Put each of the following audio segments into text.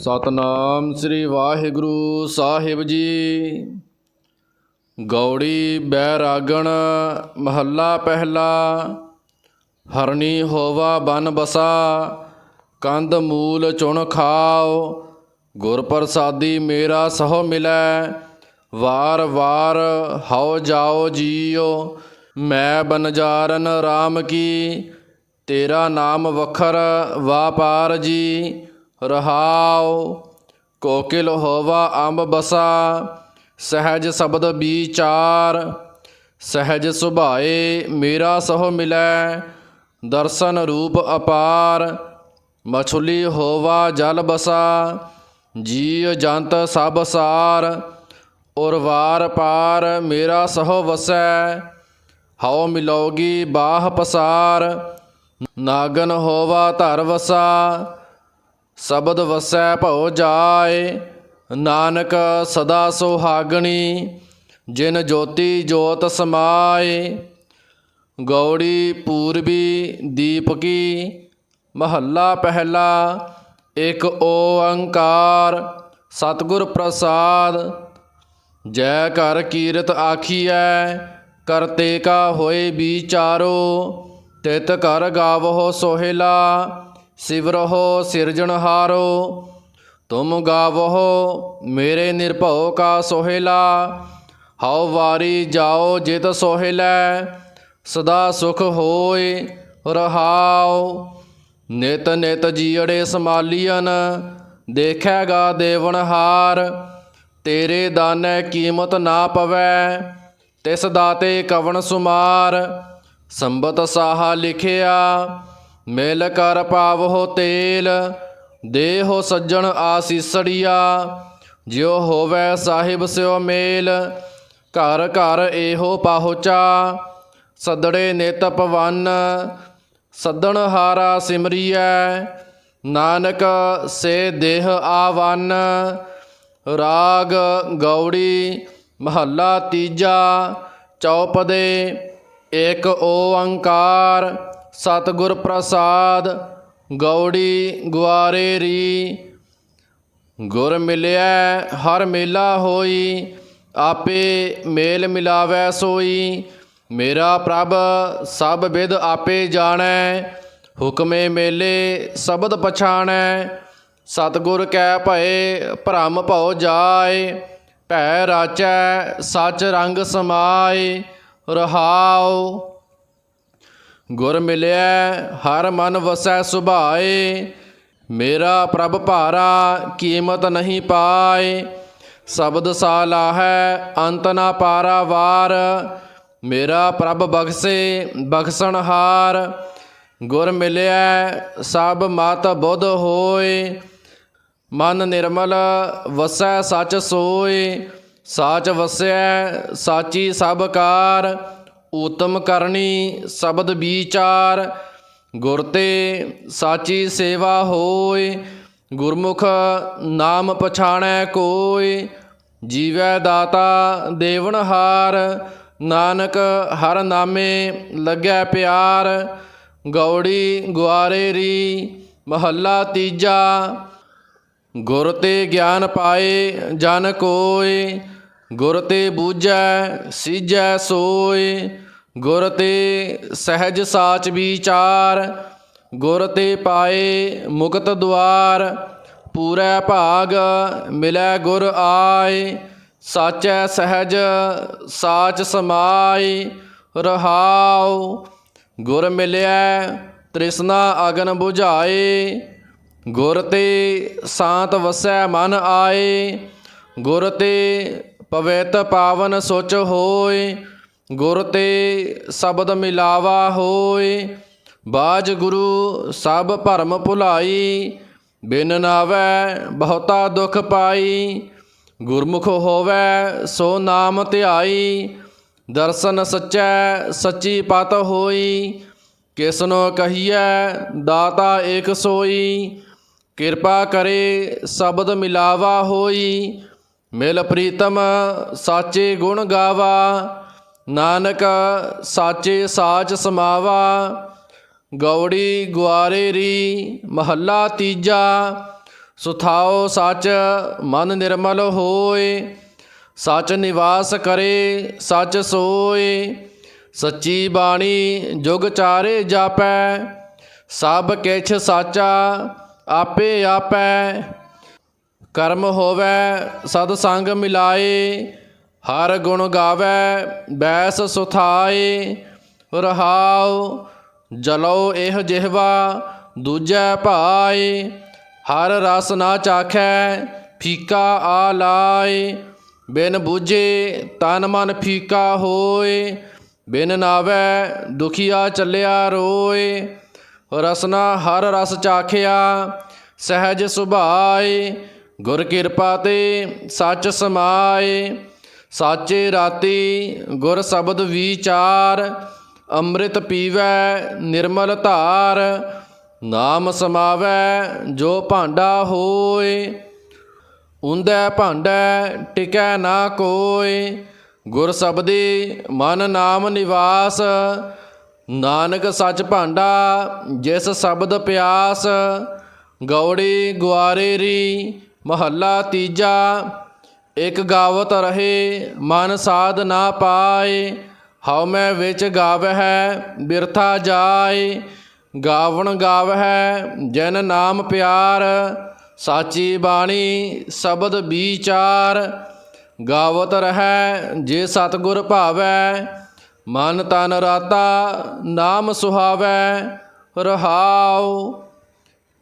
ਸਤਨਾਮ ਸ੍ਰੀ ਵਾਹਿਗੁਰੂ ਸਾਹਿਬ ਜੀ। ਗੌੜੀ ਬੈਰਾਗਣ, ਮਹੱਲਾ ਪਹਿਲਾ ਹਰਣੀ ਹੋਵਾ ਬਨ ਬਸਾ ਕੰਦ ਮੂਲ ਚੁਣ ਖਾਓ ਗੁਰ ਪ੍ਰਸਾਦੀ ਮੇਰਾ ਸਹੁ ਮਿਲੈ, ਵਾਰ ਵਾਰ ਹਉ ਜਾਓ ਜੀਓ ਮੈਂ ਬਨਜਾਰਨ RAM ਕੀ, ਤੇਰਾ ਨਾਮ ਵਖਰ ਵਾਪਾਰ ਜੀ। ਰਹਾਉ, ਕੋਕਿਲ ਹੋਵਾ ਅੰਬ ਬਸਾ, ਸਹਿਜ ਸ਼ਬਦ ਵਿਚਾਰ ਸਹਿਜ ਸੁਭਾਏ ਮੇਰਾ ਸਹੁ ਮਿਲੈ, ਦਰਸ਼ਨ ਰੂਪ ਅਪਾਰ, ਮਛਲੀ ਹੋਵਾ ਜਲ ਬਸਾ, ਜੀਵ ਜੰਤ ਸਭ ਸਾਰ ਔਰ ਵਾਰ ਪਾਰ ਮੇਰਾ ਸਹੋ ਵਸੈ, ਹਉ ਮਿਲੋਗੀ ਬਾਹ ਪਸਾਰ, ਨਾਗਨ ਹੋਵਾ ਧਰ ਵਸਾ। ਸ਼ਬਦ ਵਸੈ ਭਉ ਜਾਏ, ਨਾਨਕ ਸਦਾ ਸੁਹਾਗਣੀ, ਜਿਨ ਜੋਤੀ ਜੋਤ ਸਮਾਏ। ਗੌੜੀ ਪੂਰਬੀ ਦੀਪਕੀ ਮਹੱਲਾ ਪਹਿਲਾ, ਇੱਕ ਓੰਕਾਰ, ਸਤਿਗੁਰ ਪ੍ਰਸਾਦ। ਜੈ ਕਰ ਕੀਰਤ ਆਖੀਐ ਕਰਤੇ ਕਾ ਹੋਏ ਵਿਚਾਰੋ ਤਿਤ ਕਰ ਗਾਵਹੁ ਸੋਹਿਲਾ। ਸਿਵਰਹੁ ਸਿਰਜਣਹਾਰੋ ਤੁਮ ਗਾਵਹੁ ਮੇਰੇ ਨਿਰਭਉ ਕਾ ਸੋਹਿਲਾ, ਹਉ ਵਾਰੀ ਜਾਓ ਜਿਤ ਸੋਹਿਲੈ, ਸਦਾ ਸੁਖ ਹੋਏ ਰਹਾਉ। ਨਿਤ ਨਿਤ ਜੀੜੇ ਸਮਾਲੀਅਨ ਦੇਖੈਗਾ ਦੇਵਨਹਾਰ ਤੇਰੇ ਦਾਨੈ ਕੀਮਤ ਨਾ ਪਵੈ, ਤਿਸ ਦਾਤੇ ਕਵਣ ਸੁਮਾਰ, ਸੰਬਤ ਸਾਹਾ ਲਿਖਿਆ। ਮਿਲ ਕਰ ਪਾਵਹੁ ਤੇਲ, ਦੇਹੋ ਸੱਜਣ ਆਸੀਸੜੀਆ, ਜਿਉ ਹੋਵੈ ਸਾਹਿਬ ਸਿਓ ਮੇਲ, ਘਰ ਘਰ ਇਹੋ ਪਹੁੰਚਾ, ਸਦੜੇ ਨਿਤ ਪਵਨ, ਸੱਦਣ ਹਾਰਾ ਸਿਮਰੀਐ, ਨਾਨਕ ਸੇ ਦੇਹ ਆਵਨ, ਰਾਗ ਗੌੜੀ ਮਹੱਲਾ ਤੀਜਾ, ਚੌਪਦੇ ਏਕ ਓੰਕਾਰ। ਸਤਿਗੁਰ ਪ੍ਰਸਾਦ, ਗੌੜੀ ਗੁਆਰੇ ਰੀ। ਗੁਰ ਮਿਲਿਆ ਹਰ ਮੇਲਾ ਹੋਈ, ਆਪੇ ਮੇਲ ਮਿਲਾਵੈ ਸੋਈ। ਮੇਰਾ ਪ੍ਰਭ, ਸਭ ਵਿਦ ਆਪੇ ਜਾਣੈ, ਹੁਕਮੇ ਮੇਲੇ ਸ਼ਬਦ ਪਛਾਣੈ। ਸਤਿਗੁਰ ਕੈ ਭਏ, ਭ੍ਰਮ ਭਉ ਜਾਏ, ਭੈ ਰਾਚੈ, ਸਚ ਰੰਗ ਸਮਾਏ, ਰਹਾਉ। ਗੁਰ ਮਿਲਿਆ ਹਰ ਮਨ ਵਸੈ ਸੁਭਾਏ। ਮੇਰਾ ਪ੍ਰਭ ਭਾਰਾ, ਕੀਮਤ ਨਹੀਂ ਪਾਏ। ਸ਼ਬਦ ਸਾਲਾ ਹੈ ਅੰਤ ਨਾ ਪਾਰਾ ਵਾਰ। ਮੇਰਾ ਪ੍ਰਭ ਬਖਸੇ, ਬਖਸ਼ਣ ਹਾਰ। ਗੁਰ ਮਿਲਿਆ ਸਭ ਮਤ ਬੁੱਧ ਹੋਏ। ਮਨ ਨਿਰਮਲ, ਵਸੈ ਸਚ ਸੋਏ। ਸਾਚ ਵਸੈ ਸਾਚੀ ਸਭ ਕਾਰ। ਊਤਮ ਕਰਨੀ ਸ਼ਬਦ ਵਿਚਾਰ, ਗੁਰ ਤੇ ਸਾਚੀ ਸੇਵਾ ਹੋਏ, ਗੁਰਮੁਖ ਨਾਮ ਪਛਾਣੈ ਕੋਈ ਜੀਵੈ ਦਾਤਾ ਦੇਵਨਹਾਰ ਨਾਨਕ ਹਰ ਨਾਮੇ ਲੱਗੈ ਪਿਆਰ, ਗੌੜੀ ਗੁਆਰੇ ਰੀ, ਮਹੱਲਾ ਤੀਜਾ, ਗੁਰ ਤੇ ਗਿਆਨ ਪਾਏ ਜਨ ਕੋਇ ਗੁਰ ਤੇ ਬੂਝੈ, ਸੀਜੈ ਸੋਏ ਗੁਰ ਤੇ ਸਹਿਜ ਸਾਚ ਵਿਚਾਰ। ਗੁਰ ਤੇ ਪਾਏ ਮੁਕਤ ਦੁਆਰ। ਪੂਰੈ ਭਾਗ, ਮਿਲੈ ਗੁਰ ਆਏ। ਸਾਚੈ ਸਹਿਜ, ਸਾਚ ਸਮਾਈ ਰਹਾਉ, ਗੁਰ ਮਿਲਿਆ ਤ੍ਰਿਸ਼ਨਾ ਅਗਨ 부ਝਾਏ ਗੁਰ ਤੇ ਸਾਤ ਵਸੈ ਮਨ ਆਏ। ਗੁਰ ਤੇ ਪਵਿੱਤ ਪਾਵਨ ਸੁਚ ਹੋਏ, ਗੁਰ ਤੇ ਸ਼ਬਦ ਮਿਲਾਵਾ ਹੋਏ। ਬਾਜ ਗੁਰੂ ਸਭ ਭਰਮ ਭੁਲਾਈ, ਬਿਨ ਨਾਵੈ ਬਹੁਤਾ ਦੁਖ ਪਾਈ। ਗੁਰਮੁਖ ਹੋਵੈ ਸੋ ਨਾਮ ਧਿਆਈ, ਦਰਸ਼ਨ ਸੱਚੈ ਸੱਚੀ ਪਤ ਹੋਈ। ਕਿਸਨੋ ਕਹੀਐ, ਦਾਤਾ ਏਕ ਸੋਈ, ਕਿਰਪਾ ਕਰੇ ਸ਼ਬਦ ਮਿਲਾਵਾ ਹੋਈ। ਮਿਲ ਪ੍ਰੀਤਮ ਸਾਚੇ ਗੁਣ ਗਾਵਾ, ਨਾਨਕ ਸਾਚੇ ਸਾਚ ਸਮਾਵਾ, ਗੌੜੀ ਗੁਆਰੇ ਰੀ ਮਹੱਲਾ ਤੀਜਾ, ਸੁਥਾਓ ਸੱਚ ਮਨ ਨਿਰਮਲ ਹੋਏ, ਸੱਚ ਨਿਵਾਸ ਕਰੇ ਸੱਚ ਸੋਏ, ਸੱਚੀ ਬਾਣੀ ਜੁਗ ਚਾਰੇ ਜਾਪੈ, ਸਭ ਕਿਛ ਸਾਚਾ ਆਪੇ ਆਪੈ। ਕਰਮ ਹੋਵੇ, ਸਦ ਸੰਗ ਮਿਲਾਏ, ਹਰ ਗੁਣ ਗਾਵੇ, ਬੈਸ ਸੁਥਾਏ, ਰਹਾਉ ਜਲੋ ਇਹ ਜਿਹਵਾ, ਦੂਜੈ ਭਾਏ, ਹਰ ਰਸ ਨਾ ਚਾਖੈ, ਫੀਕਾ ਆ ਲਾਏ, ਬਿਨ ਬੂਝੇ ਤਨ ਮਨ ਫੀਕਾ ਹੋਏ, ਬਿਨ ਨਾਵੇ ਦੁਖੀਆ ਚੱਲਿਆ ਰੋਏ ਰਸਨਾ ਹਰ ਰਸ ਚਾਖਿਆ, ਸਹਿਜ ਸੁਭਾਏ ਗੁਰ ਕਿਰਪਾ ਤੇ ਸੱਚ ਸਮਾਏ, ਸਾਚੇ ਰਾਤੀ ਗੁਰ ਸ਼ਬਦ ਵਿਚਾਰ, ਅੰਮ੍ਰਿਤ ਪੀਵੈ ਨਿਰਮਲ ਧਾਰ, ਨਾਮ ਸਮਾਵੈ ਜੋ ਭਾਂਡਾ ਹੋਏ, ਉਂਦੈ ਭਾਂਡੈ ਟਿਕੈ ਨਾ ਕੋਇ ਗੁਰ ਸਬਦੀ ਮਨ ਨਾਮ ਨਿਵਾਸ, ਨਾਨਕ ਸੱਚ ਭਾਂਡਾ ਜਿਸ ਸ਼ਬਦ ਪਿਆਸ, ਗੌੜੀ ਗੁਆਰੇ ਰੀ ਮਹੱਲਾ ਤੀਜਾ, ਇਕ ਗਾਵਤ ਰਹੇ, ਮਨ ਸਾਧ ਨਾ ਪਾਏ, ਹਉ ਮੈਂ ਵਿੱਚ ਗਾਵਹਿ, ਬਿਰਥਾ ਜਾਏ। ਗਾਵਣ ਗਾਵਹਿ, ਜਨ ਨਾਮ ਪਿਆਰ, ਸਾਚੀ ਬਾਣੀ ਸ਼ਬਦ ਵਿਚਾਰ। ਗਾਵਤ ਰਹੈ, ਜੇ ਸਤਿਗੁਰ ਭਾਵੈ, ਮਨ ਤਨ ਰਾਤਾ ਨਾਮ ਸੁਹਾਵੈ, ਰਹਾਉ।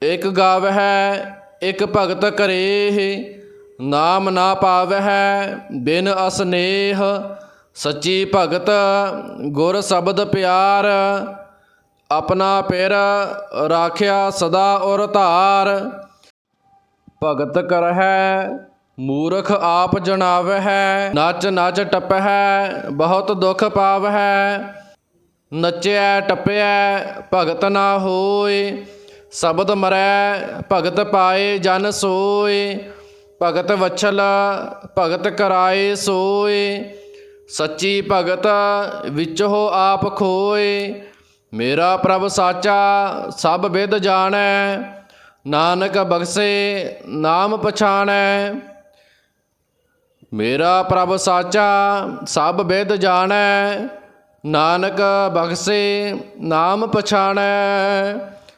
ਇਕ ਗਾਵਹਿ ਇਕ ਭਗਤ ਕਰੇ ਨਾਮ ਨਾ ਪਾਵਹਿ ਬਿਨ ਅਸਨੇਹ। ਸੱਚੀ ਭਗਤ ਗੁਰ ਸ਼ਬਦ ਪਿਆਰ, ਆਪਣਾ ਪਿਰ ਰਾਖਿਆ ਸਦਾ ਔਰ ਧਾਰ। ਭਗਤ ਕਰਹਿ ਮੂਰਖ ਆਪ ਜਣਾਵਹਿ, ਨੱਚ ਨੱਚ ਟਪਹਿ ਬਹੁਤ ਦੁਖ ਪਾਵਹਿ। ਨੱਚਿਆ ਟੱਪਿਆ ਭਗਤ ਨਾ ਹੋਏ। ਸ਼ਬਦ ਮਰੈ ਭਗਤ ਪਾਏ ਜਨ ਸੋਏ, ਭਗਤ ਵਛਲ ਭਗਤ ਕਰਾਏ ਸੋਏ, ਸੱਚੀ ਭਗਤ ਵਿੱਚ ਹੋ ਆਪ ਖੋਏ, ਮੇਰਾ ਪ੍ਰਭ ਸਾਚਾ ਸਭ ਵਿਦ ਜਾਣੈ, ਨਾਨਕ ਬਖਸ਼ੇ ਨਾਮ ਪਛਾਣੈ, ਮੇਰਾ ਪ੍ਰਭ ਸਾਚਾ ਸਭ ਵਿਦ ਜਾਣੈ, ਨਾਨਕ ਬਖਸ਼ੇ ਨਾਮ ਪਛਾਣੈ।